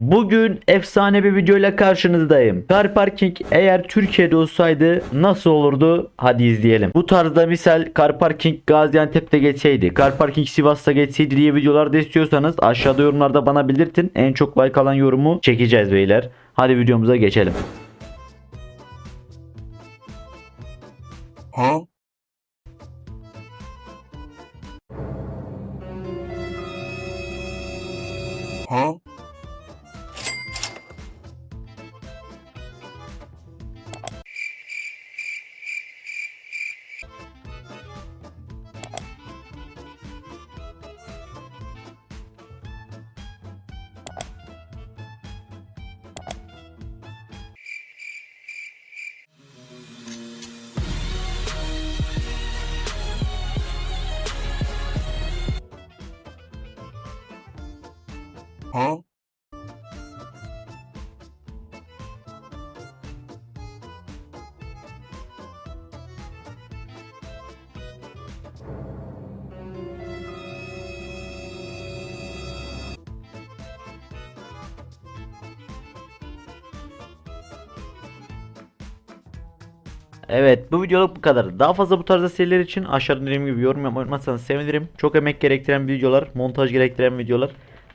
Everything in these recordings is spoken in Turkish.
Bugün efsane bir videoyla karşınızdayım. Car parking eğer Türkiye'de olsaydı nasıl olurdu? Hadi izleyelim. Bu tarzda misal car parking Gaziantep'te geçseydi, car parking Sivas'ta geçseydi diye videolar da istiyorsanız aşağıda yorumlarda bana belirtin. En çok like alan yorumu çekeceğiz beyler. Hadi videomuza geçelim. Huh? Huh? Huh? Evet bu videoluk bu kadar. Daha fazla bu tarzda seriler için aşağıda dediğim gibi yorum yapmayı unutmazsanız sevinirim. Çok emek gerektiren videolar, montaj gerektiren videolar.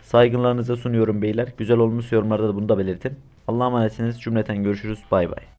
Saygılarınıza sunuyorum beyler. Güzel olmuş yorumlarda da bunu da belirtin. Allah'a emanetsiniz. Cümleten görüşürüz. Bay bay.